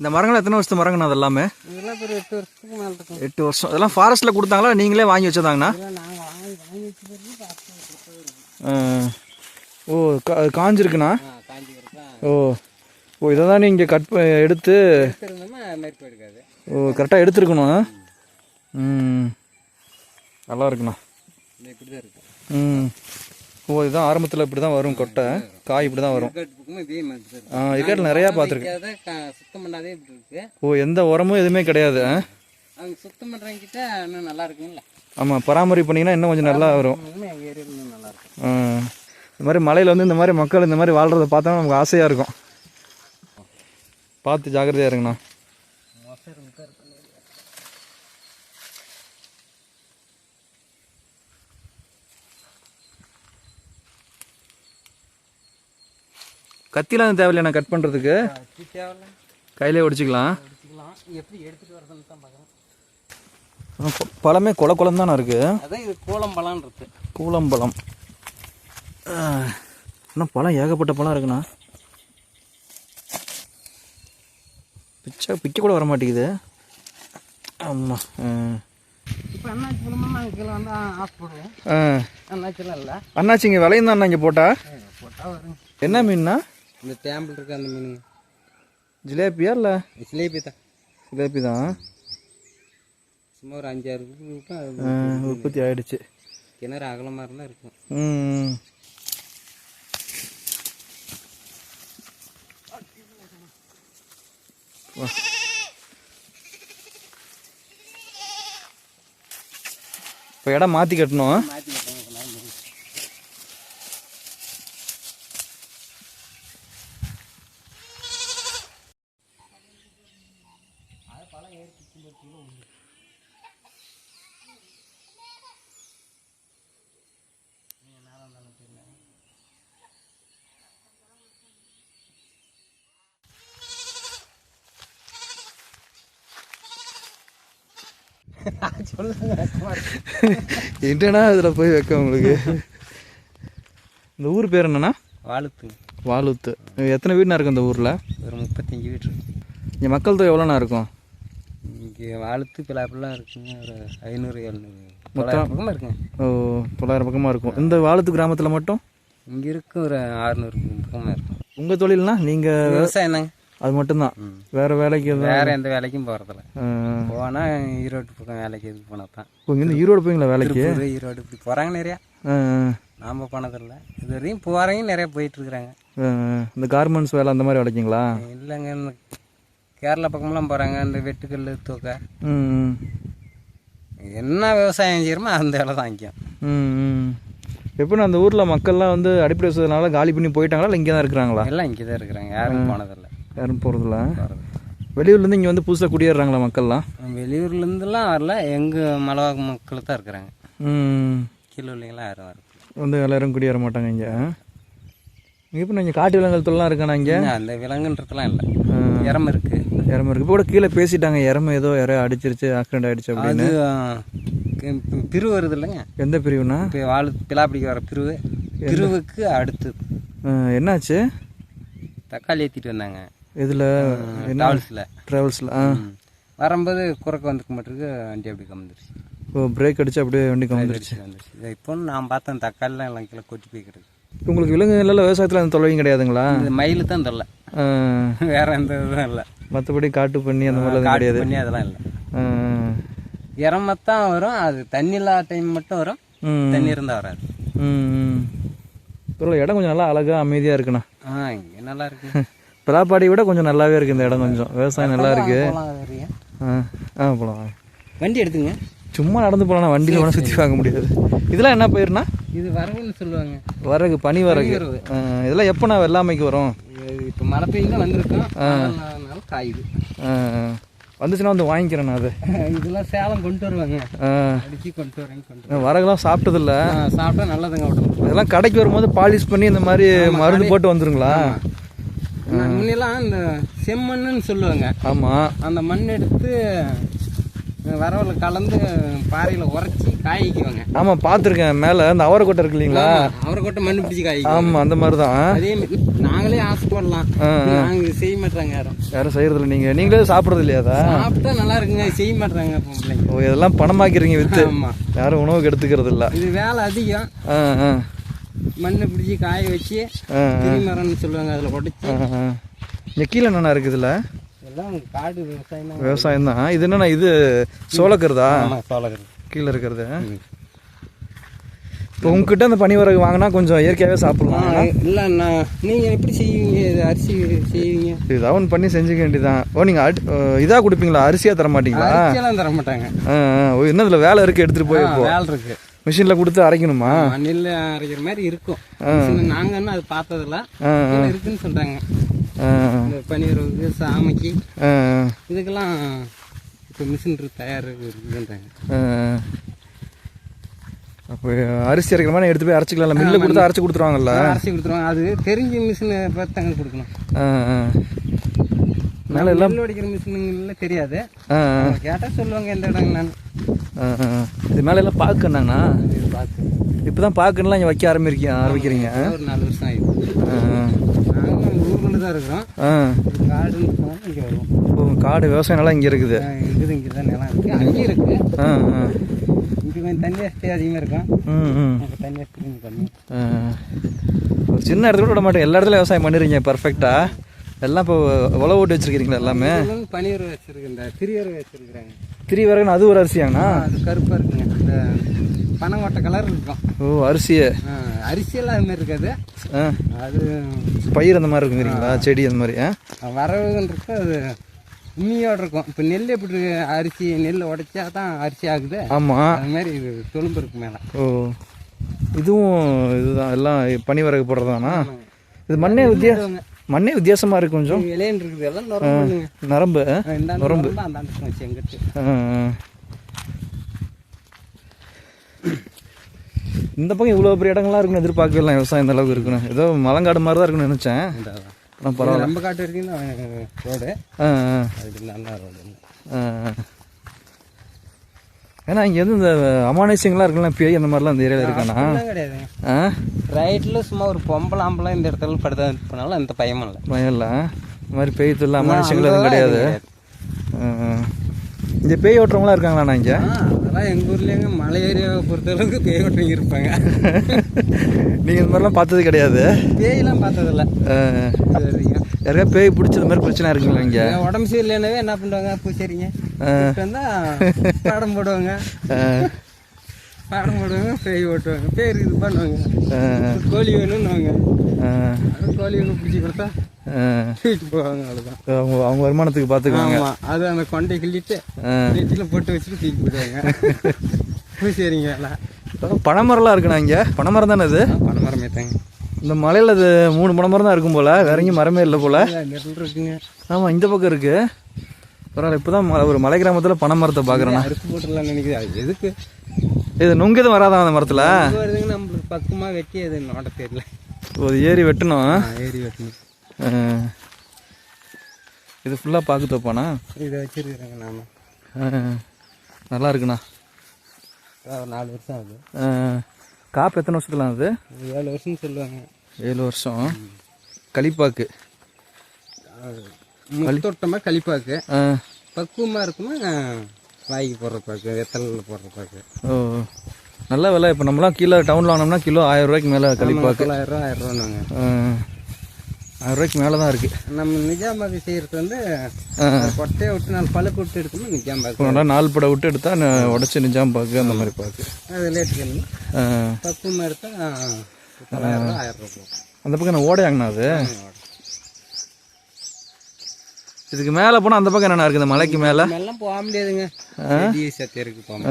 இந்த மரங்கள் எத்தனை வருஷத்து மரங்கண்ணா அது எல்லாமே எட்டு வருஷம். இதெல்லாம் ஃபாரஸ்ட்டில் கொடுத்தாங்களா? நீங்களே வாங்கி வச்சதாங்கண்ணா. ஓ காஞ்சிருக்குண்ணா? ஓ. ஓ இதை தான் நீங்கள் கட் எடுத்து ஓ கரெக்டாக எடுத்துருக்கணும் ம். நல்லா இருக்குண்ணா. இப்படி தான் இருக்கு ம். ஓ இதுதான் ஆரம்பத்தில் இப்படி தான் வரும் கொட்டை. காய் இப்படி தான் வரும். ஆ இதுக்காட்டு நிறையா பார்த்துருக்கேன். சுத்தம் ஓ எந்த உரமும் எதுவுமே கிடையாது அவங்க சுத்தம் பண்ணுறவங்க இன்னும் நல்லா இருக்குங்களா ஆமாம் பராமரிப்பு பண்ணிங்கன்னா இன்னும் கொஞ்சம் நல்லா வரும். நல்லா ஆ. இந்த மாதிரி மலையில் வந்து இந்த மாதிரி மக்கள் இந்த மாதிரி வாழ்கிறத பார்த்தா நமக்கு ஆசையாக இருக்கும். பார்த்து ஜாக்கிரதையாக இருங்கண்ணா. கத்திலாம் தேவையில்லைண்ணா கட் பண்ணுறதுக்கு தேவையில்ல. கையிலே ஒடிச்சிக்கலாம். பழமே கொல குளம் தானே இருக்குது அதான் இது கோலம்பழம் கூலம்பழம். ஆ. இன்னும் பழம்? ஏகப்பட்ட பழம் இருக்குண்ணா. பிச்சை பிக்க கூட வர மாட்டேங்குது ஆமாம் இப்போ அண்ணாச்சி பழமா நாங்கள் கீழே வந்து ஆஃப் போடுவோம் ஆ. அண்ணாச்சிலாம் இல்லை. அண்ணாச்சி இங்கே விலையும் தான் இங்கே போட்டா. என்ன மீன்னா? இந்த டேம்பிள் இருக்கு அந்த மீன் ஜிலேபியா இல்லை? சிலேபி தான். ஜிலேபி தான். சும்மா ஒரு அஞ்சாறு உற்பத்தி ஆயிடுச்சு. கிணறு அகலமாக இருந்தால் இருக்கும். ம். இப்போ இடம் மாற்றி கட்டணும் மாற்றி கட்டணும் கொஞ்ச நாள் முடிஞ்சு. என்னண்ணா இதில் போய் வைக்க உங்களுக்கு? இந்த ஊர் பேர் என்னண்ணா? வாழுத்துங்க வாலுத்து. எத்தனை வீடுனா இருக்கு இந்த ஊரில்? ஒரு முப்பத்தஞ்சு வீடு இருக்கு. இங்கே மக்கள் தொகை எவ்வளோண்ணா இருக்கும்? இங்கே வாழுத்து பிளாப்பெல்லாம் இருக்குங்க ஒரு ஐநூறு எழுநூறு. தொள்ளாயிரம் பக்கமாக இருக்குங்க ஓ தொள்ளாயிரம் பக்கமாக இருக்கும். இந்த வாலுத்து கிராமத்தில் மட்டும்? இங்கே இருக்கு ஒரு அறுநூறு பக்கமாக இருக்கும் உங்கள் தொழில்னா நீங்கள் விவசாயம் தாங்க. அது மட்டும்தான். வேறு வேலைக்கு வேற எந்த வேலைக்கும் போகிறதில்ல ஆ. போனால் ஈரோடு பக்கம் வேலைக்கு எதுக்கு போனால் தான் இங்கேருந்து ஈரோடு போவீங்களா வேலைக்கு? ஈரோடு இப்படி போகிறாங்க நிறையா. நாம் போனதில்ல. இது வரையும் போகிறவங்க நிறையா போயிட்டுருக்குறாங்க. ஆ, ஆ. இந்த கார்மெண்ட்ஸ் வேலை அந்த மாதிரி வேலைக்குங்களா இல்லைங்க இந்த கேரளா பக்கமெல்லாம் போகிறாங்க இந்த வெட்டுக்கல் தூக்க. என்ன விவசாயம் செய்கிறோமோ அந்த வேலை தான் வாங்கிக்கும் ம் ம். எப்படின்னா அந்த ஊரில் மக்கள்லாம் வந்து அடிப்படை வசதினால காலி பண்ணி போயிட்டாங்களா? இல்லை இங்கே தான் இருக்கிறாங்களா? எல்லாம் இங்கே தான் இருக்கிறாங்க. யாரும் போனதில்ல. யாரும் போகிறதில்ல போகிறது வெளியூர்லேருந்து இங்கே வந்து புதுசாக குடியேறாங்களா மக்கள்லாம்? வெளியூர்லேருந்துலாம் வரல. எங்கள் மலைவாக்கு மக்கள் தான் இருக்கிறாங்க. ம். கீழே உள்ளவங்களாம் யாரும் வரல. வந்து எல்லாரும் குடியேற மாட்டாங்க இங்கே. இப்போ இங்கே காட்டு விலங்குகள் தொல்லாம் இருக்காண்ணா இங்கே? அந்த விலங்குன்றதுலாம் இல்லை. இறம இருக்கு. இறம இருக்கு. இப்போ கூட கீழே பேசிட்டாங்க. இறம ஏதோ யாரையோ அடிச்சிருச்சு ஆக்சிடென்ட் ஆயிடுச்சு அப்படின்னு. பிரிவு வருது இல்லைங்க. எந்த பிரிவுனா? இப்போ வாழு பிலாப்பிடிக்கு வர பிரிவு. பிரிவுக்கு அடுத்து. என்னாச்சு? தக்காளி ஏற்றிட்டு வந்தாங்க. இதில் ட்ராவல்ஸில் ட்ராவல்ஸில் ஆ. வரும்போது குறுக்க வந்துக்க மாட்டிருக்கு வண்டி அப்படி கம்மிருச்சு இப்போ பிரேக் அடிச்சு அப்படியே வண்டி கவுந்துருச்சு வந்துருச்சு இதை இப்போ நான் பார்த்தேன் தக்காளிலாம் எல்லாம் கீழே கொட்டி போய்க்கிறது உங்களுக்கு விலங்குகள் விவசாயத்தில் அந்த தொலைவும் கிடையாதுங்களா? இந்த மயில் தான் தொல்லை. வேற எந்த இதுவும் இல்லை. மற்றபடி காட்டு பண்ணி அந்த மாதிரிலாம் கிடையாது. பண்ணி அதெல்லாம் இல்லை. இறமத்தான் வரும் அது தண்ணி இல்லாத டைம் மட்டும் வரும் தண்ணி இருந்தால் வராது. ம் இடம் கொஞ்சம் நல்லா அழகாக அமைதியாக இருக்குண்ணா. ஆ இங்கே நல்லா இருக்கு. பிலாப்பாடியை விட கொஞ்சம் நல்லாவே இருக்குது இந்த இடம் கொஞ்சம். விவசாயம் நல்லா இருக்கு. போலாம் வர்றீங்க. ஆ ஆ போகலாம் வண்டி எடுத்துங்க சும்மா நடந்து போகலாம் வண்டியில் வேணால் சுற்றி பார்க்க முடியாது. இதெல்லாம் என்ன பயிர்னா இது வரகுன்னு சொல்லுவாங்க. வரகு பனி வரகு. இதெல்லாம் எப்போ நான் வெள்ளாமைக்கு வரும்? இப்போ மழை பெய்யுது வந்திருக்கோம். காயுது. வந்துச்சுன்னா வந்து வாங்கிக்கிறேன் நான் அது. இதெல்லாம் சேலம் கொண்டு வருவாங்க. அடிச்சு கொண்டு வரேங்க கொண்டு வரகுலாம் சாப்பிட்டதில்ல. வரேன் சாப்பிட்டா நல்லதுங்க உடம்பு இதெல்லாம் கடைக்கு வரும்போது பாலிஷ் பண்ணி இந்த மாதிரி மருந்து போட்டு வந்துருங்களா? முன்னெல்லாம் இந்த செம்மண்ணுன்னு சொல்லுவாங்க. ஆமாம் அந்த மண் எடுத்து வரவில் கலந்து பாறையில் உரைச்சி காய்க்குவாங்க ஆமாம் பார்த்துருக்கேன் மேலே அந்த அவரை கொட்டை இருக்கு இல்லைங்களா? அவரை கொட்டை மண்ணு பிடிச்சி காய்க்கும் ஆமாம் அந்த மாதிரி தான் அதே நாங்களே ஆசைப்படலாம் ஆ, நாங்கள் செய்ய மாட்டாங்க யாரும். யாரும் செய்கிறதில்ல நீங்கள் நீங்களே சாப்பிட்றது இல்லையா சாப்பிட்டா நல்லா இருக்குங்க. செய்ய மாட்டாங்க பொம்பளைங்க ஓ இதெல்லாம் பணமாக்கிறீங்க ஆமாம் யாரும் உணவுக்கு எடுத்துக்கிறது இல்லை இது வேலை அதிகம். ஆ ஆ. மண்ணை பிடிச்சி காய வச்சு ஆ திரிமரம்னு சொல்லுவாங்க அதில் உடைச்சி. இங்கே கீழே என்னண்ணா இருக்குதுல்ல எல்லாம் காடு விவசாயம் விவசாயம் தான். இது என்னண்ணா இது சோளக்கருதா? சோழகர் கீழே இருக்கிறது. இப்போ உங்ககிட்ட அந்த பனிவரகு வாங்கினா கொஞ்சம் இயற்கையாகவே சாப்பிடலாம். இல்லை நான் நீங்கள் எப்படி செய்வீங்க? இது அரிசி செய்வீங்க? ஏதாவது ஒன்று பண்ணி செஞ்சுக்க வேண்டியதான் ஓ நீங்கள் இதாக கொடுப்பீங்களா? அரிசியாக தர மாட்டீங்களா அரிசியெல்லாம் தர மாட்டாங்க ஓ என்ன இதில் வேலை இருக்குது எடுத்துகிட்டு போய் வேலை இருக்கு. மிஷினில் கொடுத்து அரைக்கணுமா? நெல் அரைக்கிற மாதிரி இருக்கும். இன்னும் அது பார்த்ததில்ல. இருக்குன்னு சொல்கிறாங்க பன்னீர் சாமைக்கு. இதுக்கெல்லாம் இப்போ மிஷின் தயார் இருக்குன்றாங்க. அப்போ அரிசி அரைக்கிற மாதிரி எடுத்து போய் அரைச்சிக்கலாம்ல. மில்லில் கொடுத்து அரைச்சி கொடுத்துருவாங்கல்ல. அரைச்சி கொடுத்துருவாங்க. அது தெரிஞ்ச மிஷினை பார்த்து தாங்க கொடுக்கணும். மேலே எல்லாம் நெல் உடைக்கிற மிஷினுங்கள தெரியாது. கேட்டால் சொல்லுவாங்க எந்த இடங்க நான். இது மேலே எல்லாம் பார்க்கணாங்கண்ணா இது பார்த்து இப்போ தான் பார்க்கணுலாம் இங்கே வைக்க ஆரம்பிக்கிறீங்க ஆரம்பிக்கிறீங்க. ஒரு நாலு வருஷம் ஆயிடுச்சு. ஆ நாங்களும் ஊருக்குள்ள தான் இருக்கிறோம். ஆ. காடுன்னு போனால் இங்கே வருவோம். காடு விவசாயம் நல்லா இங்கே இருக்குது. இருக்குது இங்கே தான் நிலம் இருக்குது அங்கேயும் இருக்குது இங்கே கொஞ்சம் தண்ணி வசதி அதிகமாக இருக்கும். தண்ணி வசதி கம்மி. ஒரு சின்ன இடத்துல விட மாட்டேன். எல்லா இடத்துலையும் விவசாயம் பண்ணிடுறீங்க பர்ஃபெக்டாக எல்லாம் இப்போ உழவு ஓட்டி வச்சிருக்கீங்களா எல்லாமே? பனியூர் வச்சுருக்கு இந்த திரியர் வச்சுருக்குறாங்க. திரி வரகுன்னு அது ஒரு அரிசியாங்கண்ணா அது கருப்பாக இருக்குங்க. இந்த பனங்கொட்டை கலர் இருக்கும். ஓ அரிசியே. அரிசியெல்லாம் அது மாதிரி இருக்காது. அது பயிர் அந்த மாதிரி இருக்குங்கிறீங்களா? செடி அந்த மாதிரி ஆ? வரவுன்னு இருக்கு அது உண்மையோட இருக்கும். இப்போ நெல் எப்படி இருக்கு? அரிசி நெல் உடைச்சா தான் அரிசி ஆகுது. ஆமாம் அது மாதிரி இது தொழும்பு இருக்கு மேலே. ஓ. இதுவும் இதுதான். எல்லாம் பனி வரகு போடுறதானா இது மண்ணே வித்தியா மண்ணே வித்தியாசமாக இருக்கு கொஞ்சம். இலையன் இருக்குது எல்லாம் நரம்பு நுரம்பு. இந்த பக்கம் இவ்வளோ பெரிய இடங்கள்லாம் இருக்குன்னு எதிர்பார்க்கவே இல்லை விவசாயம் இந்த அளவுக்கு இருக்குன்னு. ஏதோ மலங்காடு மாதிரி தான் இருக்குன்னு நினச்சேன். ஆனால் பரவாயில்ல நம்ம காட்டு வரைக்கும் ரோடு. நல்ல ரோடு. ஏன்னா இங்கே வந்து இந்த அமானுஷ்யங்கள்லாம் இருக்குல்ல பேய் அந்த மாதிரிலாம் இந்த ஏரியாவில் இருக்கானா? கிடையாதுங்க ரைட்டில் சும்மா ஒரு பொம்பளை ஆம்பளை இந்த இடத்துல படுத்தா போனாலும் அந்த பயமும் இல்லை. பயம் இல்லை இந்த மாதிரி பேய் தொல்லை அமானுஷ்யங்கள் எதுவும் கிடையாது. இங்கே பேய் ஓட்டுறவங்களாம் இருக்காங்களாண்ணா இங்கே? அதெல்லாம் எங்கள் ஊர்லேங்க மலை ஏரியாவை பொறுத்தளவுக்கு பேய் ஓட்டுறவங்க இருப்பாங்க. நீங்கள் இந்த மாதிரிலாம் பார்த்தது கிடையாது. பேயெல்லாம் பார்த்ததில்ல. வரைக்கும் யாருக்கா பேய் பிடிச்சது மாதிரி பிரச்சனை இருக்குங்களா இங்கே? உடம்பு சரியில்லைனாவே என்ன பண்ணுவாங்க பூச்சரிங்க பாடம் போடுவாங்க. பாடம் போடுவாங்க பேய் ஓட்டுவாங்க. பேய் இது பண்ணுவாங்க. கோழி வேணும்னுவாங்க. அது கோழி வேணும் பிடிச்சி கொடுத்தா போவாங்க அவ்வளோதான் அவங்க அவங்க வருமானத்துக்கு பார்த்துக்குவாங்க ஆமாம் அது அந்த கொண்டை கிள்ளிட்டு ஆ. நெட்டியில் போட்டு வச்சுட்டு தூக்கி போடுவாங்க பூச்சரிங்க எல்லாம். பனைமரம்லாம் இருக்குண்ணா இங்கே? பனைமரம் தானே இது பனை மரம் ஏத்தாங்க இந்த மலையில் அது மூணு பனைமரம் தான் இருக்கும் போல் வேற எங்கேயும் மரமே இல்லை போல். இருக்குங்க. ஆமாம் இந்த பக்கம் இருக்கு. பரவாயில்ல இப்போ தான் ஒரு மலை கிராமத்தில் பனை மரத்தை பார்க்குறேண்ணா அறுத்து போட்டுடலாம் நினைக்குது அது எதுக்கு? இது நுங்கு எதுவும் வராதான் அந்த மரத்தில்? நம்மளுக்கு பக்கமாக வெட்டி அது நோட்ட தெரியல. ஒரு ஏறி வெட்டணும். ஏறி வெட்டணும். இது ஃபுல்லாக பார்க்க தப்பாண்ணா இதை வச்சிருக்கிறேங்க நானும் நல்லா இருக்குண்ணா. ஒரு நாலு வருஷம் ஆகுது. காப்பு எத்தனை வருஷத்துல அது ஏழு வருஷம்னு சொல்லுவாங்க. ஏழு வருஷம். களிப்பாக்கு முத்தோட்டமாக கழிப்பாக்கு ஆ. பக்குவமாக இருக்குமா? வாய்க்கு போடுற பாக்கு வெத்தலில் போடுற பாக்கு. ஓ. நல்ல விலை. இப்போ நம்மளாம் கீழே டவுனில் வாங்கினோம்னா கிலோ ஆயிரம் ரூபாய்க்கு மேலே களிப்பாக்கு தொள்ளாயிரம் ரூபா ஆயிரம் ரூபாங்க ஆ. ஆயிரம் ரூபாய்க்கு மேலே தான் இருக்குது நம்ம நிஜாம்பாக்கு செய்கிறது வந்து கொட்டையை விட்டு நாலு பழுக்கு விட்டு எடுக்கணும் நிஜாம்பாக்கு நாலு படை விட்டு எடுத்தா உடைச்சு நிஜாம் பாக்கு அந்த மாதிரி பாக்கு அது ஆ. பக்குவமாக எடுத்தால் ரூபா ஆயிரம் ரூபா போகும். அந்த பக்கம் நான் ஓடையாங்கண்ணா அது? இதுக்கு மேலே போனால் அந்த பக்கம் இருக்குது? இந்த மலைக்கு மேலே? எல்லாம் போக முடியாதுங்க. சத்தியம் இருக்கு போக.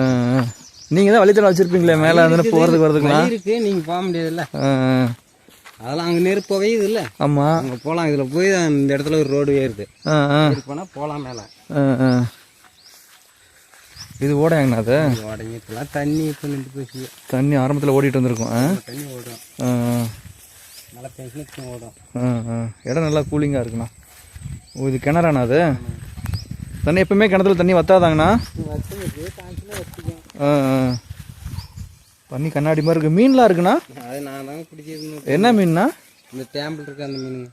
நீங்கள் தான் வழித்தடம் வச்சுருப்பீங்களே மேலே வந்து போகிறதுக்கு வரதுக்குலாம்? வழி இருக்கு நீங்கள் போக முடியாதுல்ல. அதெல்லாம் அங்கே நெருப்பு புகையுது இல்லை? ஆமாம் அங்கே போகலாம் இதில் போய் இந்த இடத்துல ஒரு ரோடு ஏறுது போனால் போகலாம் மேலே. இது ஓடையாங்கண்ணா அது? உடஞ்சிட்டுலாம் தண்ணி இப்போ நின்று போச்சு. தண்ணி ஆரம்பத்தில் ஓடிட்டு வந்திருக்கும். தண்ணி ஓடும். மழை பெஞ்சுன்னு ஓடும். இடம் நல்லா கூலிங்காக இருக்குண்ணா. ஓ இது கிணறாண்ணா அது? தண்ணி எப்பவுமே கிணத்துல தண்ணி வத்தாதாங்கண்ணா? ஆ ஆ. தண்ணி கண்ணாடி மாதிரி இருக்கு. மீன்லாம் இருக்குண்ணா? அது நான் தாங்க பிடிச்சிருந்தேன் என்ன மீன்ண்ணா இந்த டேம்பிள் இருக்கு அந்த மீனுங்க.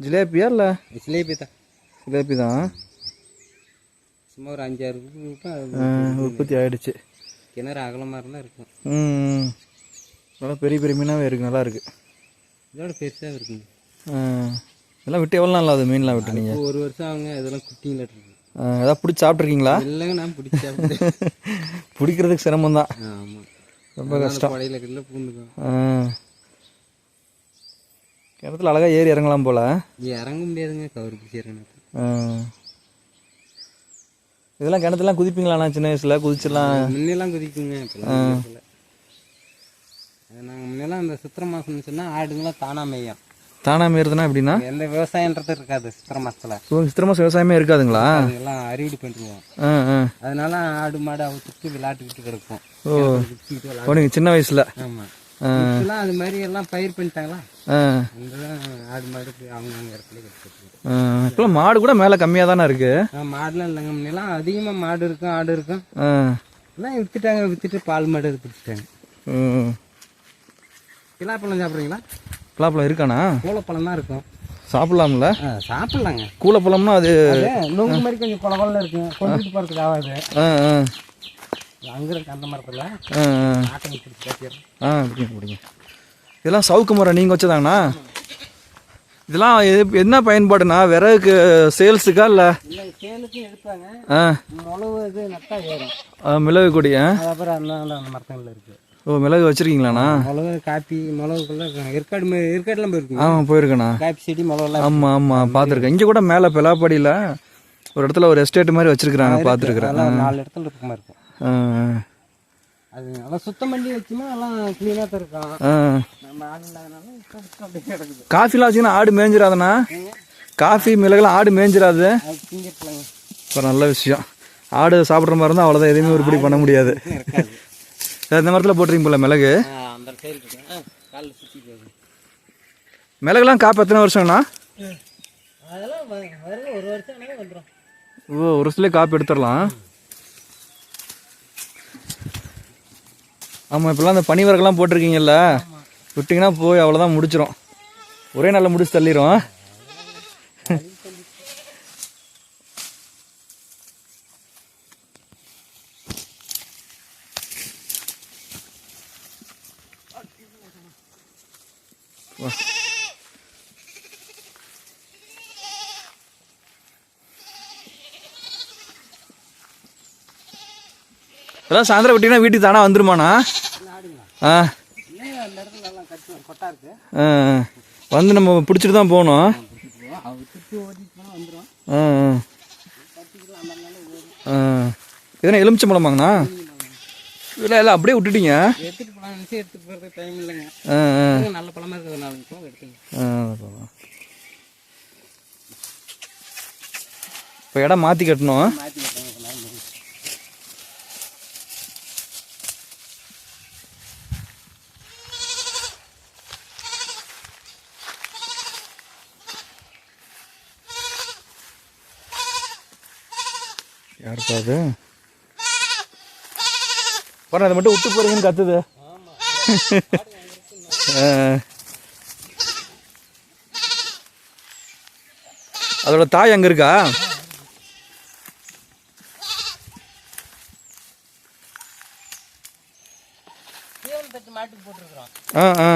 ஜிலேபியா இல்லை? சிலேபி தான். ஜிலேபி தான். சும்மா ஒரு அஞ்சாறு அது உற்பத்தி ஆயிடுச்சு. கிணறு அகலமாக இருந்தால் இருக்கும். ம். நல்லா பெரிய பெரிய மீனாகவே இருக்கு. நல்லா இருக்கு. இதோட பெருசாக இருக்குங்க. இதெல்லாம் விட்டு எவ்வளோ நாள் ஆகுது மீன்லாம் விட்டு நீங்கள் ஒரு வருஷம் ஆகுங்க. இதெல்லாம் குட்டிங்களா இருக்கு. ஏதாவது பிடிச்சி சாப்பிட்ருக்கீங்களா இல்லைங்க நான் பிடிச்சா பிடிக்கிறதுக்கு சிரமம் தான் ஆமாம் ரொம்ப கஷ்டம். கிணத்துல அழகாக ஏறி இறங்கலாம் போல. இறங்க முடியாதுங்க கவர் ஆ. இதெல்லாம் கிணத்துலாம் குதிப்பீங்களாண்ணா சின்ன வயசில் குதிச்சிடலாம் முன்னெல்லாம் குதிக்குங்க நாங்கள் முன்னெல்லாம் அந்த சித்திரை மாதம்னு சொன்னால் ஆடுங்களாம் தானாக மேயும். தானா மீறுதுன்னா எப்படின்னா? எந்த விவசாயன்றது இருக்காது சித்திரை மாதத்தில் ஓ, சித்திரை விவசாயமே இருக்காதுங்களா? அதெல்லாம் அறுவடை பண்ணிடுவோம். அதனால ஆடு மாடு அவுத்துட்டு விளையாட்டுக்கிட்டு கிடக்கும் சின்ன வயசில். ஆமாம் ஆ. இப்பெல்லாம் அது மாதிரி எல்லாம் பயிர் பண்ணிட்டாங்களா? ஆடு மாடு அவங்க இடத்துல. இப்பெல்லாம் மாடு கூட மேலே கம்மியாக தானே இருக்கு? மாடுலாம் இல்லைங்க முன்னெல்லாம் அதிகமாக மாடு இருக்கும் ஆடு இருக்கும். எல்லாம் வித்துட்டாங்க வித்துட்டு பால் மாடு பிடிச்சிட்டாங்க. ம் கிலாப்பழம் சாப்பிட்றீங்களா? பலாப்பழம் இருக்காண்ணா? கூலப்பழம் தான் இருக்கும். சாப்பிட்லாம்ல? சாப்பிட்லாங்க. கூலப்பழம்னா அது நுங்கு மாதிரி கொஞ்சம் கொலன்னு இருக்கும். கொண்டுட்டு போகிறதுக்கு ஆகாது. அங்கே இருக்கு அந்த மரத்தில் ஆ ஆ. ஆட்டம் பிடிச்சி காட்டிடுறேன் ஆ பிடிங்க பிடிங்க. இதெல்லாம் சவுக்கு மரம் நீங்கள் வச்சதாங்கண்ணா? இதெல்லாம் என்ன பயன்பாடுண்ணா? விறகுக்கு சேல்ஸுக்கா இல்லை? சேலுக்கும் எடுப்பாங்க. ஆ. மிளகு இது நட்டா ஏறும். மிளகு கொடி அப்புறம் அந்த மரத்தங்களில் இருக்குது ஓ மிளகு வச்சுருக்கீங்களாண்ணா? மிளகு காப்பி மிளகுக்குள்ள ஏற்காடு ஏற்காடுலாம் போயிருக்குங்க ஆ போயிருக்கேண்ணா. காப்பி செடி மிளகுலாம் ஆமாம் ஆமாம் பார்த்துருக்கேன் இங்கே கூட மேலே பெலாப்படியில் ஒரு இடத்துல ஒரு எஸ்டேட் மாதிரி வச்சுருக்குறாங்க பார்த்துருக்குறேன் நாலு இடத்துல இருக்குமா இருக்கும். ஆ. அது நல்லா சுத்தம் பண்ணி வச்சுமா எல்லாம் க்ளீனாக தான் இருக்கும். நம்ம ஆள் இல்லாதனால காஃபிலாம் வச்சிங்கன்னா ஆடு மேய்ஞ்சிராதுண்ணா காஃபி மிளகுலாம் ஆடு திங்கிருக்கலாங்க இப்போ நல்ல விஷயம். ஆடு சாப்பிட்ற மாதிரி இருந்தால் அவ்வளோதான் எதுவுமே உருப்படி பண்ண முடியாது. இந்த மரத்தில் போட்டுறீங்க போல மிளகு. மிளகுலாம் காப்பு எத்தனை வருஷம்ண்ணா? அதெல்லாம் வ- வரும் ஒரு வருஷம் ஆனாலும் வந்துடும் ஓ ஒரு வருஷத்துலேயே காப்பு எடுத்துடலாம். ஆமாம் இப்போல்லாம் அந்த பனிவரகெல்லாம் போட்டிருக்கீங்கல்ல. விட்டிங்கன்னா போய் அவ்வளோதான் முடிச்சிரும் ஒரே நாளில் முடிச்சு தள்ளிரும். அதான் சாயந்தரம் விட்டீங்கன்னா வீட்டுக்கு தானே வந்துருமாண்ணா? ஆ. ஆ வந்து நம்ம பிடிச்சிட்டு தான் போகணும். ஆ ஆ. எதனா எலுமிச்சை பழமாங்கண்ணா? இல்லை இல்லை அப்படியே விட்டுட்டீங்க? இப்போ இடம் மாற்றி கட்டணும் போகிறதுக்கு டைம் இல்லைங்க ஆ ஆ இதுங்க நல்ல பழமா இருக்குது நாலு பழம் எடுத்துங்க ஆ இப்போ இடம் மாற்றி கட்டணும் மாற்றி வைப்பாங்க கொஞ்ச நேரம் முடிஞ்சு. யாருப்பா அது பாரு அதை மட்டும் விட்டு போறீங்கன்னு கத்துது. அதோட தாய் அங்க இருக்கா? ஆ ஆ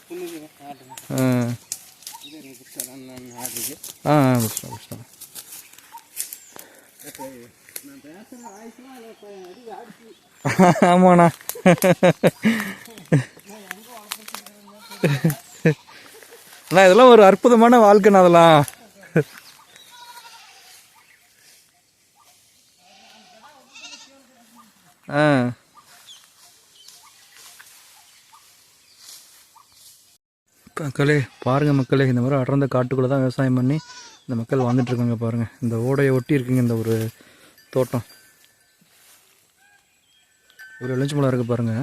புண்ணுங்க ஆட்டுங்க ஆ இது இருக்குது ஆட்டுக்கு ஆ ஆ, புடிச்சிட்டேன், புடிச்சிட்டேன். நான் பேசுகிற வாய்ஸ்லாம் அதில் இப்போ அடி ஆடிச்சு ஆமாண்ணா. அண்ணா இதெல்லாம் ஒரு அற்புதமான வாழ்க்கைண்ணா அதெல்லாம். ஆ. மக்களே பாருங்க மக்களே இந்த மாதிரி அடர்ந்த காட்டுக்குள்ளே தான் விவசாயம் பண்ணி இந்த மக்கள் வாழ்ந்துட்டு இருக்காங்க பாருங்க. இந்த ஓடையை ஒட்டி இருக்குங்க இந்த ஒரு தோட்டம். ஒரு எலுமிச்சை பழம் இருக்குது பாருங்க.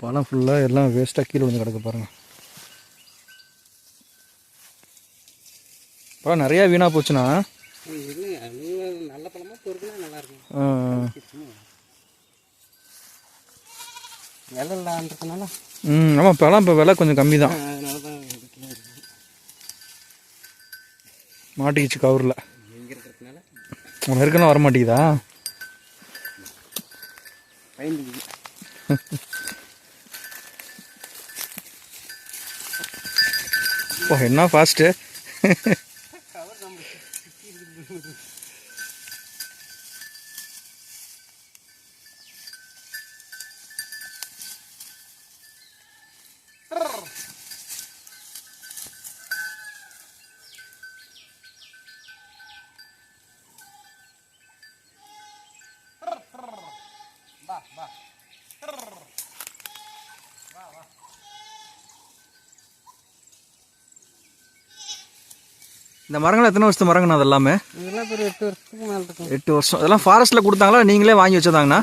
பழம் ஃபுல்லாக எல்லாம் வேஸ்ட்டாக கீழே விழுந்து கிடக்கு பாருங்க. பழம் நிறையா வீணாக போச்சுண்ணா. நல்ல பழமாக. விலை இல்லான்றதுனால ம் ஆமாம் பழம் இப்போ விலை கொஞ்சம் கம்மி தான். மாட்டிக்கிச்சு கவரில். உனக்கு வர மாட்டேங்குதா பயந்துக்குது. என்ன ஃபாஸ்ட்டு இந்த மரங்கள் எத்தனை வருஷத்து மரங்கண்ணா அது எல்லாமே எட்டு வருஷம். இதெல்லாம் ஃபாரஸ்ட்டில் கொடுத்தாங்களா? நீங்களே வாங்கி வச்சதாங்கண்ணா.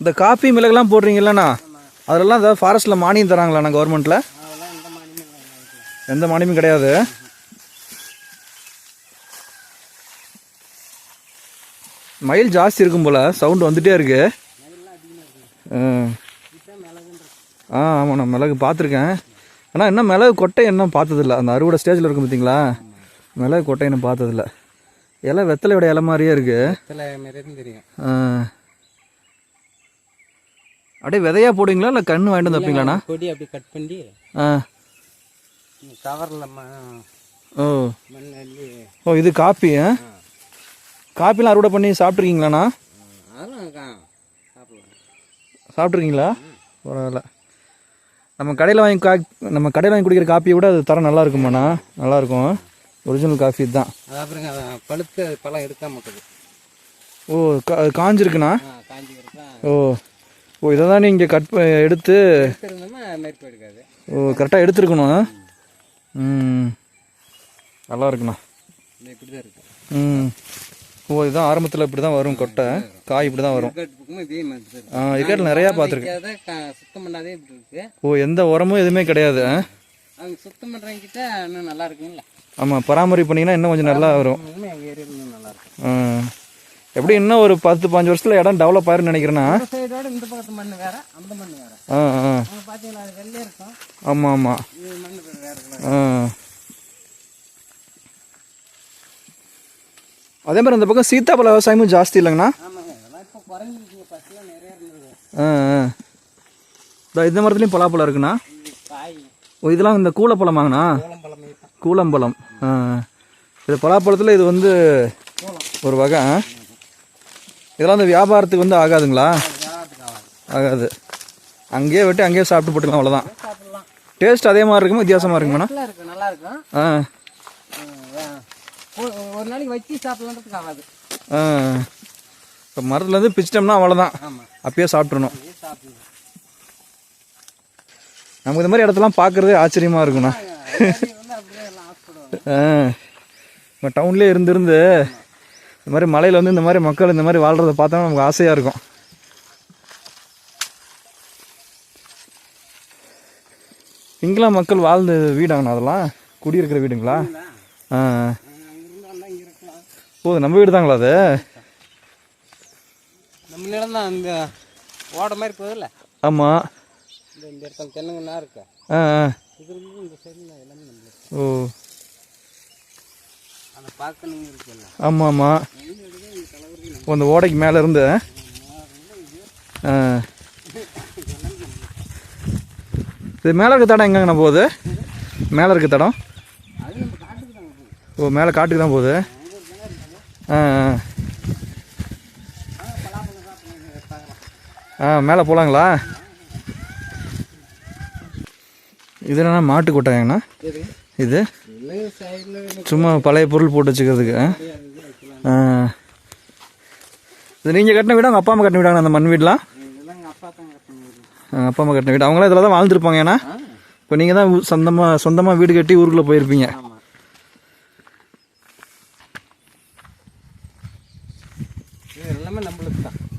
இந்த காப்பி மிளகுலாம் போடுறீங்கல்லண்ணா? அதெல்லாம் இந்த ஃபாரஸ்ட்டில் மானியம் தராங்களாண்ணா கவர்மெண்ட்டில் எந்த மானியமும் கிடையாது. மயில் ஜாஸ்தி இருக்கும் போல் சவுண்டு வந்துட்டே இருக்கு. ஆ. ஆ ஆமாண்ணா மிளகு பார்த்துருக்கேன். ஆனால் இன்னும் மிளகு கொட்டை இன்னும் பார்த்ததில்ல. அந்த அறுவடை ஸ்டேஜில் இருக்கும் பார்த்தீங்களா? மிளகு கொட்டை இன்னும் பார்த்ததில்ல. இலை வெத்தலையோட இலை மாதிரியே இருக்கு. சில மாரியும் தெரியும். அப்படியே விதையா போடுவீங்களா? இல்லை கன்று வாங்கிட்டு வந்து வைப்பீங்களாண்ணா? கொடி அப்படி கட் பண்ணி ஆ. கவரில் ஓ. ஓ இது காப்பி காப்பிலாம் அறுவடை பண்ணி சாப்பிட்ருக்கீங்களாண்ணா சாப்பிட்ருக்கீங்களா பரவாயில்ல. நம்ம கடையில் வாங்கி கா நம்ம கடையில் வாங்கி குடிக்கிற காப்பியை விட அது தரம் நல்லா இருக்குமாண்ணா நல்லா இருக்கும் ஒரிஜினல் காஃபி தான் அப்புறங்க பழுத்த பழம் எடுக்க மாட்டேது ஓ கா காஞ்சிருக்குண்ணா? ஓ ஓ இதை தான் நீங்கள் கட் எடுத்து ஓ கரெக்டாக எடுத்துருக்கணும் ம் நல்லா இருக்குண்ணா இருக்கு. ம். ஓ இதுதான் ஆரம்பத்தில் இப்படி தான் வரும் கொட்டை. காய் இப்படி தான் வரும். ஆ இக்கட்டில் நிறையா பார்த்துருக்கேன் ஓ எந்த உரமும் எதுவுமே கிடையாது சுத்தம் பண்ணுறவங்கிட்ட இன்னும் நல்லா இருக்குங்களா ஆமாம் பராமரிப்பு பண்ணிங்கன்னா இன்னும் கொஞ்சம் நல்லா வரும். ஆ. எப்படி இன்னும் ஒரு பத்து பாஞ்சு வருஷத்தில் இடம் டெவலப் ஆயிருன்னு நினைக்கிறேன்னா? இந்த பக்கத்து மண் வேற அந்த மண் வேற ஆ ஆ. ஆமாம் ஆமாம் ஆ. அதே மாதிரி அந்த பக்கம் சீத்தாப்பழ விவசாயமும் ஜாஸ்தி இல்லைங்கண்ணா. ஆ இந்த மரத்துலையும் பலாப்பழம் இருக்குண்ணா. ஓ இதெல்லாம் இந்த கூலப்பழமாங்கண்ணா? கோலம்பழம். ஆ இது பலாப்பழத்தில் இது வந்து ஒரு வகை? இதெல்லாம் இந்த வியாபாரத்துக்கு வந்து ஆகாதுங்களா? ஆகாது. அங்கேயே வெட்டி அங்கேயே சாப்பிட்டு போட்டுக்கலாம் அவ்வளோதான் டேஸ்ட் அதே மாதிரி இருக்குமா? வித்தியாசமாக இருக்குமாண்ணா? நல்லா இருக்கு நல்லா இருக்கும். ஆ ஆ, ஒரு- நாளைக்கு வச்சு சாப்பிடலான்றதுக்கு ஆகாது. இப்போ மரத்துலேருந்து பிச்சிட்டோம்னா அவ்வளோதான் அப்பயே சாப்பிட்றணும் சாப்பிடலாம் நமக்கு இந்த மாதிரி இடத்தெல்லாம் பார்க்குறதே ஆச்சரியமாக இருக்குண்ணா. இப்போ டவுன்லேயே இருந்திருந்து இந்த மாதிரி மலையில் வந்து இந்த மாதிரி மக்கள் இந்த மாதிரி வாழ்கிறத பார்த்தா நமக்கு ஆசையாக இருக்கும். இங்கெல்லாம் மக்கள் வாழ்ந்த வீடாங்கண்ணா அதெல்லாம்? குடியிருக்கிற வீடுங்களா? ஆ அங்கிருந்து வந்தால் இங்கே இருக்கலாம் ஓ நம்ம வீடு தாங்களா அது? நம்ம நிலம் தான் அந்த ஓட மாதிரி போகுதுல்ல? ஆமாம் இந்த இந்த இடத்துல தென்னங்கண்ணா இருக்கு. ஆ ஆ. இது இந்த சைடில் எல்லாமே நம்மளுக்கு ஓ. அந்த பார்க்கணுங்க இருக்குல்ல ஆமாம் ஆமாம் அந்த ஓடைக்கு மேலே இருந்து. ஆ. இது மேலே இருக்க தடம் எங்கங்கண்ணா போகுது? மேலே இருக்க தடம்? அது நம்ம ஓ மேலே காட்டுக்கு தான் போகுது. ஆ மேலே போகலாங்களா இது என்னண்ணா மாட்டு கொட்டாயங்கண்ணா? இது? சும்மா பழைய பொருள் போட்டு வச்சுக்கிறதுக்கு. இது நீங்கள் கட்டின வீடா உங்கள் அப்பா அம்மா கட்டின வீடாங்க அந்த மண் வீடெலாம்? அப்பா அம்மா கட்டின வீடு. அவங்களாம் இதில் தான் வாழ்ந்துருப்பாங்க ஏன்னா இப்போ நீங்கள் தான் சொந்தமாக சொந்தமாக வீடு கட்டி ஊருக்குள்ளே போயிருப்பீங்க ஆமாம் இது எல்லாமே நம்மளுக்கு தான் ஆ ஆ.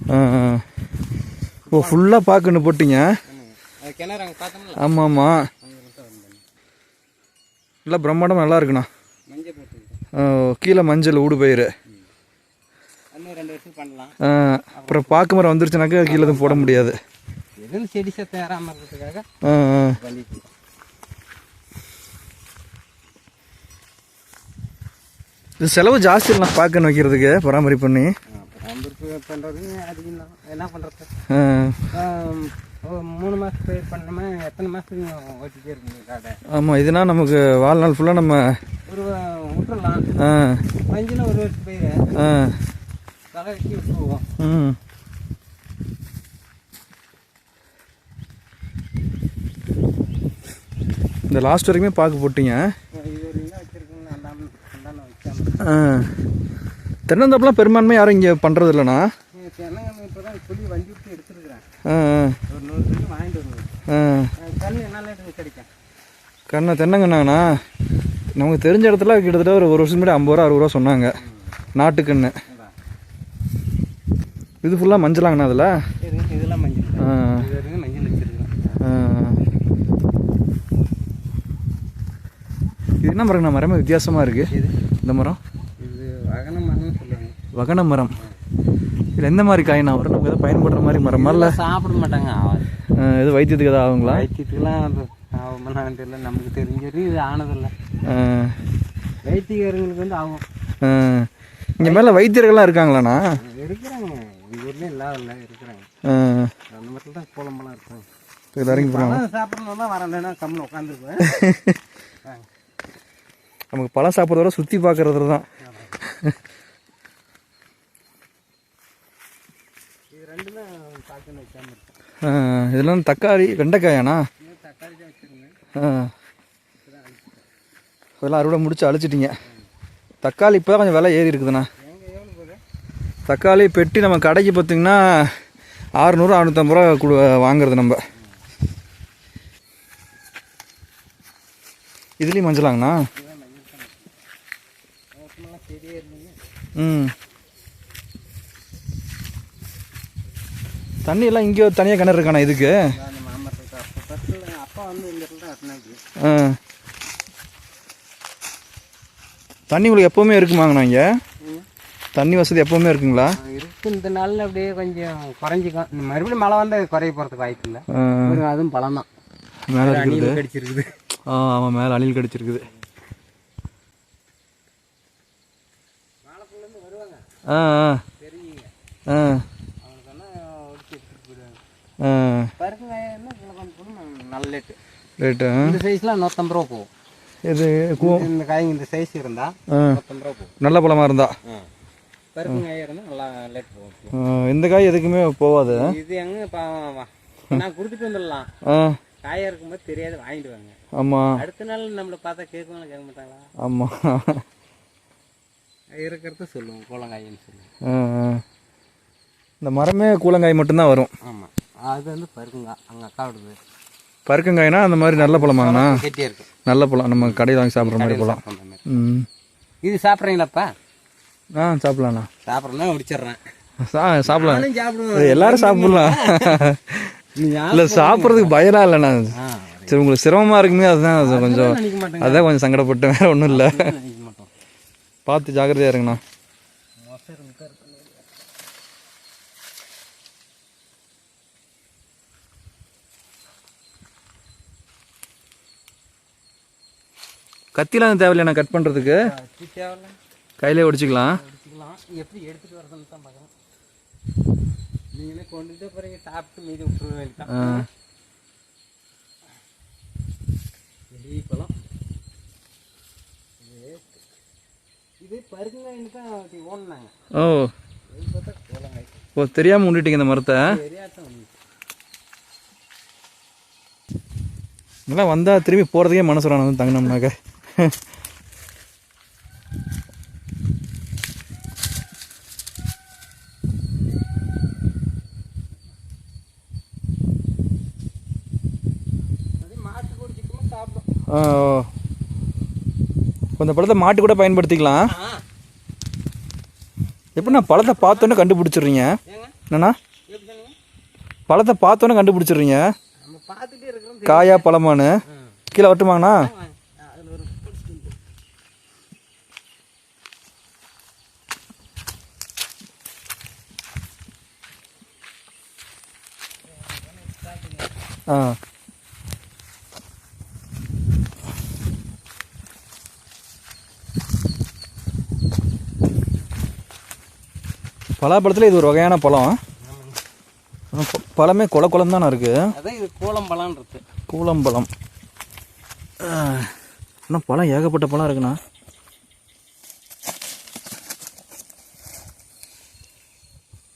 ஓ ஃபுல்லாக பார்க்கணும் போட்டீங்க? ஆமாம் ஆமாம். நல்லா பிரம்மாண்டம் நல்லா இருக்குண்ணா. கீழே மஞ்சள் ஊடு பயிர் அப்புறம் பாக்கு மரம் வந்துருச்சுனாக்கா கீழே எதுவும் போட முடியாது. செடி சத்தம் ஏறாமல் இருக்கிறதுக்காக. இது செலவு ஜாஸ்தி இல்லை பாக்கன்னு வைக்கிறதுக்கு பராமரிப்பு பண்ணி. பராமரிப்பு பண்ணுறது அதிகம் தான் என்ன பண்ணுறது மூணு மாதம் பயிர் பண்ணோமே எத்தனை மாதத்துக்கு ஓட்டிகிட்டே இருக்குங்க காடை ஆமாம் இதுனா நமக்கு வாழ்நாள் ஃபுல்லாக நம்ம ஒரு விட்டுறலாம். ஆ. மஞ்சுனா ஒரு வருஷம் பயிர் தலை வச்சு விட்டுருவோம். ம். இந்த லாஸ்ட் வரைக்குமே பாக்கு போட்டீங்க. இது வரைக்கும் வச்சுருக்கோங்க அந்தாம அந்தாண்ட வைக்காம. ஆ. தென்னந்தோப்புலாம் பெரும்பான்மை யாரும் இங்கே பண்ணுறது இல்லைண்ணா கண்ணை தென்னங்கண்ணாங்கண்ணா நமக்கு தெரிஞ்ச இடத்துல கிட்டத்தட்ட ஒரு ஒரு வருஷம் முன்னாடி ஐம்பது ரூபா அறுபது ரூபா சொன்னாங்க. நாட்டுக்கண்ணு. இது ஃபுல்லாக மஞ்சளாங்கண்ணா அதில்? இது இதெல்லாம் மஞ்சள். மஞ்சள். இது என்ன மரங்கண்ணா? மரமே வித்தியாசமாக இருக்குது இது? இந்த மரம் இது வகன மரம்னு சொல்லுவாங்க வகன மரம் இது எந்த மாதிரி காய்ண்ணா வரும்? நமக்கு எதாவது பயன்படுற மாதிரி மரமா இல்லை? சாப்பிட மாட்டாங்க. இது வைத்தியத்துக்கு எதாவது ஆகுங்களா? வைத்தியத்துக்குலாம் ஆகுமான்னு தெரியல. நமக்கு தெரிஞ்ச வரையும் இது ஆனதில்லை. ஆ. வைத்தியக்காரங்களுக்கு வந்து ஆகும். இங்கே மேலே வைத்தியர்கள்லாம் இருக்காங்களாண்ணா? இருக்கிறாங்க எங்கள் ஊர்லேயும் இல்லாதல்ல இருக்கிறாங்க. அந்த மாதிரி தான் கோலம்பெல்லாம் இருக்காங்க. இறங்கி போகிறாங்க பழம் சாப்பிடணும் தான் வரலன்னா கம்மில் உட்காந்துருக்குவேன் நமக்கு பழம் சாப்பிட்றத விட சுற்றி பார்க்கறது தான் இது ரெண்டுமே பார்க்கணும் வைக்காம இருக்கும் ஆ, இதெல்லாம் தக்காளி வெண்டைக்காயாண்ணா? இது ஆ அறுவடை முடிச்சு அழிச்சிட்டிங்க. தக்காளி இப்போ கொஞ்சம் விலை ஏறி இருக்குதுண்ணா. தக்காளி பெட்டி நம்ம கடைக்கு பார்த்திங்கன்னா ஆறுநூறு அறுநூத்தம்பது ரூபா கொடு வாங்குறது நம்ம. இதுலேயும் மஞ்சளாங்கண்ணா? ம். தண்ணி எல்லாம் இங்கே தனியாக கிணறு இருக்காண்ணா இதுக்கு? ஆ. தண்ணி உங்களுக்கு எப்போவுமே இருக்குமாங்கண்ணா இங்கே? தண்ணி வசதி எப்போவுமே இருக்குங்களா? இருக்கு இந்த நாளில் அப்படியே கொஞ்சம் குறைஞ்சிக்கும். மறுபடியும் மழை வந்தால் குறைய போகிறதுக்கு வாய்ப்பு இல்லை. அதுவும் பழம் தான் மேலே இருக்குது கடிச்சிருக்குது. ஆ ஆமாம் மேலே அணில் கடிச்சிருக்குது. ஆ ஆ. ஆ. பருக்குங்காயன்னா கிழக்கு நல்ல லேட்டு ரைட்டு இந்த சைஸ்லாம் நூற்றம்பது ரூபா போகும். இது இந்த காய் இந்த சைஸ் இருந்தால் ஆ. நூற்றம்பது ரூபா போகும். நல்ல பழமாக இருந்தா? பருக்குங்காய் இருந்தால் நல்லா லேட் போகும். இந்த காய் எதுக்குமே போகாது இது எங்க. நான் கொடுத்துட்டு வந்துடலாம். ஆ. காயா இருக்கும்போது தெரியாது வாங்கிட்டு வாங்க. ஆமாம் அடுத்த நாள் நம்மளை பார்த்தா கேட்கணும் கேட்க மாட்டாங்களா? ஆமாம் இருக்கிறத சொல்லுவோம் கூழங்காயின்னு சொல்லுவோம். இந்த மரமே கூலங்காய் மட்டும்தான் வரும். ஆமாம் அது வந்து பருக்குங்காய் அங்கே அக்கா விடுது பருக்கங்காய்னா அந்த மாதிரி நல்ல பழமாங்கண்ணா? கெட்டியாக இருக்கும் நல்ல பழம் நம்ம கடையில் வாங்கி சாப்பிட்ற மாதிரி பழம். ம். இது சாப்பிட்றீங்களாப்பா? ஆ சாப்பிட்லாண்ணா. சாப்பிட்றேன்னா முடிச்சிடுறேன். சா சாப்பிடலாம். எல்லாரும் சாப்பிடலாம். இல்லை சாப்பிட்றதுக்கு பயலாம் இல்லைண்ணா. சரி உங்களுக்கு சிரமமாக இருக்குமே அதுதான் அது கொஞ்சம் அதான் கொஞ்சம் சங்கடப்பட்டு வேற ஒன்றும் இல்லை. பார்த்து ஜாக்கிரதையா இருங்கண்ணா. கத்திலாம் தேவையில்லைண்ணா கட் பண்ணுறதுக்கு தேவையில்ல. கையிலே ஒடிச்சிக்கலாம். எப்படி எடுத்துட்டு வரதுன்னு தான் பார்க்குறேன் நீங்களே கொண்டுட்டு போகிறீங்க சாப்பிட்டு மீதி விட்டுருவ வேண்டியதான் ஆ. வெளி பழம் இது பருக்குங்காயின்னு தான் ஓடினாங்க. ஓ. தெரியாமல் உண்டுட்டீங்க இந்த மரத்தை. இதெல்லாம் வந்தால் திரும்பி போகிறதுக்கே மனசு வந்து தங்கினோம்னாக்க இந்த பழத்தை மாட்டு கூட பயன்படுத்திக்கலாம். ஆ. எப்படிண்ணா பழத்தை பார்த்தோன்னே கண்டுபிடிச்சிடுறீங்க. என்னண்ணா? பழத்தை பார்த்தோன்னே கண்டுபிடிச்சிடுறீங்க. காயா பழமானு கீழே வட்டுமாங்கண்ணா ஆ. பலாப்பழத்தில் இது ஒரு வகையான பழம். பழமே கொல குளம் தானே இருக்குது அதான் இது கூலம்பழம். ஆ, இன்னும் பழம் ஏகப்பட்ட பழம் இருக்குண்ணா.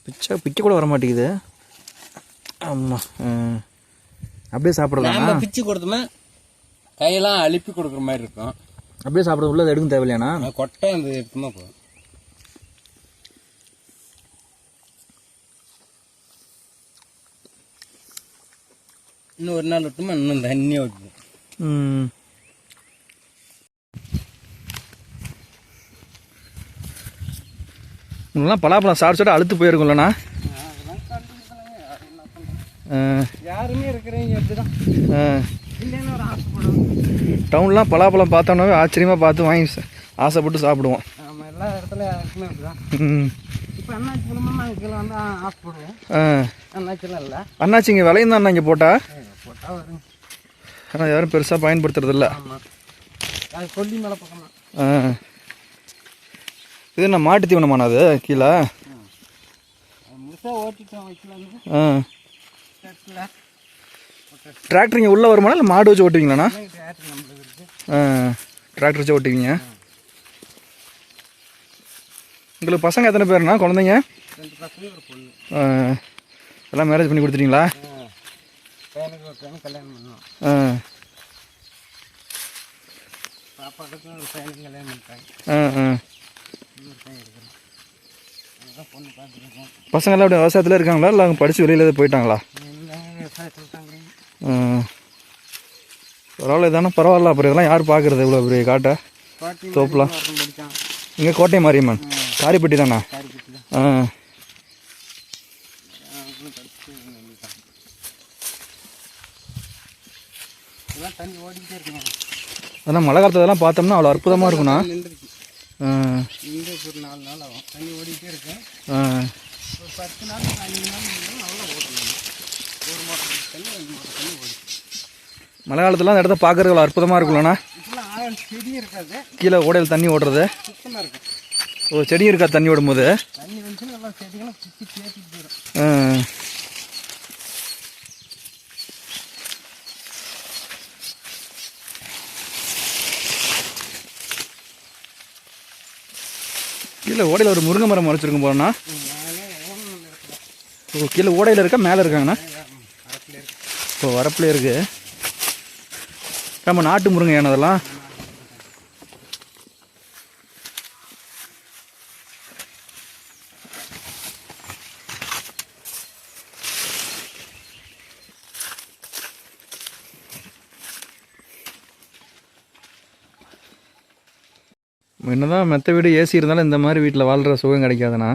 பிச்சை பிக்க கூட வர மாட்டேங்குது ஆமாம் அப்படியே சாப்பிட்றதா நாம பிச்சு கொடுத்தோமே கையெல்லாம் அழுப்பி கொடுக்குற மாதிரி இருக்கும். அப்படியே சாப்பிட்றது உள்ள எடுக்கும் தேவையில்லையாண்ணா? கொட்டை அந்த எடுத்துமா போதும். இன்னும் ஒரு நாள் விட்டுமா இன்னும் தண்ணியாக வைக்கணும் ம். உங்களெல்லாம் பலாப்பழம் சாப்பிட்டு அழுத்து போயிருக்கும்லண்ணா. யாருமே இருக்கிறவங்க டவுன்லாம் பலாப்பழம் பார்த்தோன்னாவே ஆச்சரியமாக பார்த்து வாங்கி ஆசைப்பட்டு சாப்பிடுவோம். நம்ம எல்லா இடத்துல யாருக்குமே அப்படிதான். இப்போ அண்ணாச்சி மூலமாக நாங்கள் வந்து ஆசைப்படுவோம். ஆ. அண்ணாச்சிலாம் இல்லை. அண்ணாச்சி இங்கே விலையும் தான் இங்கே போட்டா? போட்டால் வருங்க ஆனால் யாரும் பெருசாக பயன்படுத்துறதில்ல ஆமாம் அது கொல்லி மேலே பக்கம். இது என்ன மாட்டு தீவனமாண்ணா அது? கீழே? முழுசாக ஓட்டிட்டோம் வைக்கலான்னு ஆ இடத்துல டிராக்டர் இங்கே உள்ளே வருமானா இல்லை மாடு வச்சு ஓட்டுவீங்களாண்ணா? டிராக்டர் வச்சு ஓட்டுவீங்க. உங்களுக்கு பசங்க எத்தனை பேருண்ணா? குழந்தைங்க? எல்லாம் மேரேஜ் பண்ணி கொடுத்துட்டீங்களா? ஆ பசங்களாம் அப்படி விவசாயத்தில் இருக்காங்களா? இல்லை அவங்க படித்து வெளியில் போயிட்டாங்களா எல்லாம் விவசாயத்தில் தாங்க ஆ பரவாயில்ல இதானே? பரவாயில்ல அப்புறம் இதெல்லாம் யார் பார்க்குறது இவ்வளோ பெரிய காட்டை? தோப்புலாம். இங்கே கோட்டை மாரியம்மன். காரிப்பட்டி தானே? தான். ஆ. அதெல்லாம் மழை காலத்துல இதெல்லாம் பார்த்தோம்னா அவ்வளோ அற்புதமாக இருக்குண்ணா ஒரு நாலு நாள் ஆகும். தண்ணி ஓடிக்கிட்டே இருக்கும் ஒரு பத்து நாள் அஞ்சு நாள் இருந்தாலும் அவ்வளோ ஓட்டணும் ஒரு மோட்டர் தண்ணி ரெண்டு மோட்டர் தண்ணி ஓடி மழை காலத்துலாம் அந்த இடத்த பார்க்கறது அவ்வளோ அற்புதமாக இருக்கும்லண்ணா இருக்காது. கீழே ஓடையில் தண்ணி ஓடுறது. சுத்தமாக இருக்கும். ஓ செடியும் இருக்கா தண்ணி ஓடும்போது? தண்ணி வந்துச்சுன்னா எல்லாம் செடிகளும் சுற்றி தேத்திட்டு போயிடும். ஆ. கீழே ஓடையில் ஒரு முருங்கை மரம் அந்த இடத்துல ஓ கீழே ஓடையில் இருக்கா? மேலே இருக்காங்கண்ணா? அரப்பில் இருக்கு. இப்போ வரப்புல இருக்கு. நம்ம நாட்டு முருங்கை அதெல்லாம் என்னதான் மெத்த வீடு ஏசி இருந்தாலும் இந்த மாதிரி வீட்டில் வாழ்கிற சுகம் கிடைக்காதுண்ணா.